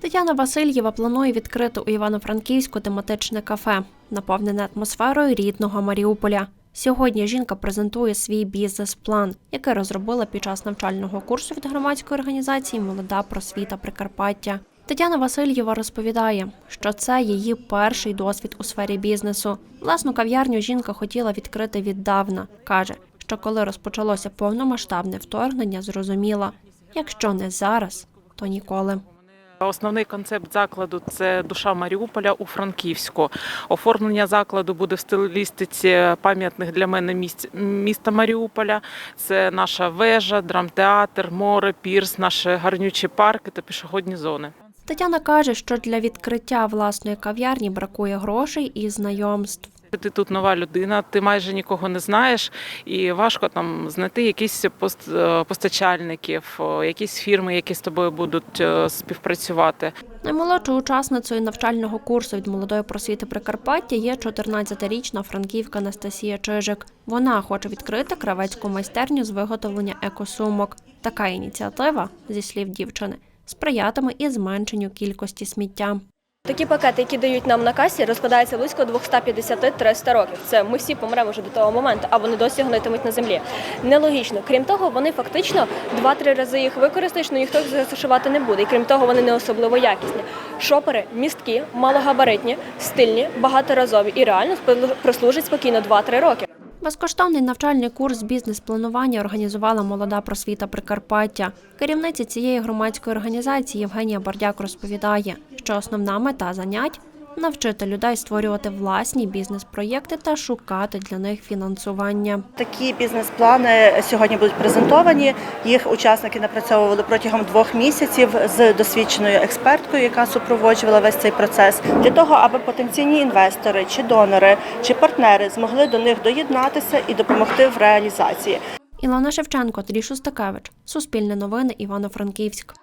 Тетяна Васильєва планує відкрити у Івано-Франківську тематичне кафе, наповнене атмосферою рідного Маріуполя. Сьогодні жінка презентує свій бізнес-план, який розробила під час навчального курсу від громадської організації Молода просвіта Прикарпаття. Тетяна Васильєва розповідає, що це її перший досвід у сфері бізнесу. Власну кав'ярню жінка хотіла відкрити віддавна. каже, що коли розпочалося повномасштабне вторгнення, зрозуміла, якщо не зараз, то ніколи. Основний концепт закладу це душа Маріуполя у Франківську. Оформлення закладу буде в стилістиці пам'ятних для мене місць міста Маріуполя. Це наша вежа, драмтеатр, море, пірс, наші гарнючі парки та пішохідні зони. Тетяна каже, що для відкриття власної кав'ярні бракує грошей і знайомств. Ти тут нова людина, ти майже нікого не знаєш, і важко там знайти якісь е, постачальників, якісь фірми, які з тобою будуть е, співпрацювати. Наймолодшою учасницею навчального курсу від молодої просвіти Прикарпаття є 14-річна франківка Анастасія Чижик. Вона хоче відкрити кравецьку майстерню з виготовлення екосумок. Така ініціатива, зі слів дівчини, сприятиме і зменшенню кількості сміття. Такі пакети, які дають нам на касі, розкладаються близько 250-300 років. Це ми всі помремо вже до того моменту, а вони досі гнитимуть на землі. Нелогічно. Крім того, вони фактично 2-3 рази їх використаєш, але ніхто їх зашивати не буде. І крім того, вони не особливо якісні. Шопери місткі, малогабаритні, стильні, багаторазові і реально прослужать спокійно 2-3 роки. Безкоштовний навчальний курс бізнес-планування організувала молода просвіта Прикарпаття. Керівниця цієї громадської організації Євгенія Бардяк розповідає, що основна мета занять навчити людей створювати власні бізнес-проєкти та шукати для них фінансування. Такі бізнес-плани сьогодні будуть презентовані. Їх учасники напрацьовували протягом двох місяців з досвідченою експерткою, яка супроводжувала весь цей процес, для того, аби потенційні інвестори, чи донори, чи партнери змогли до них доєднатися і допомогти в реалізації. Ілона Шевченко, Трій Шустакевич, Суспільне новини, Івано-Франківськ.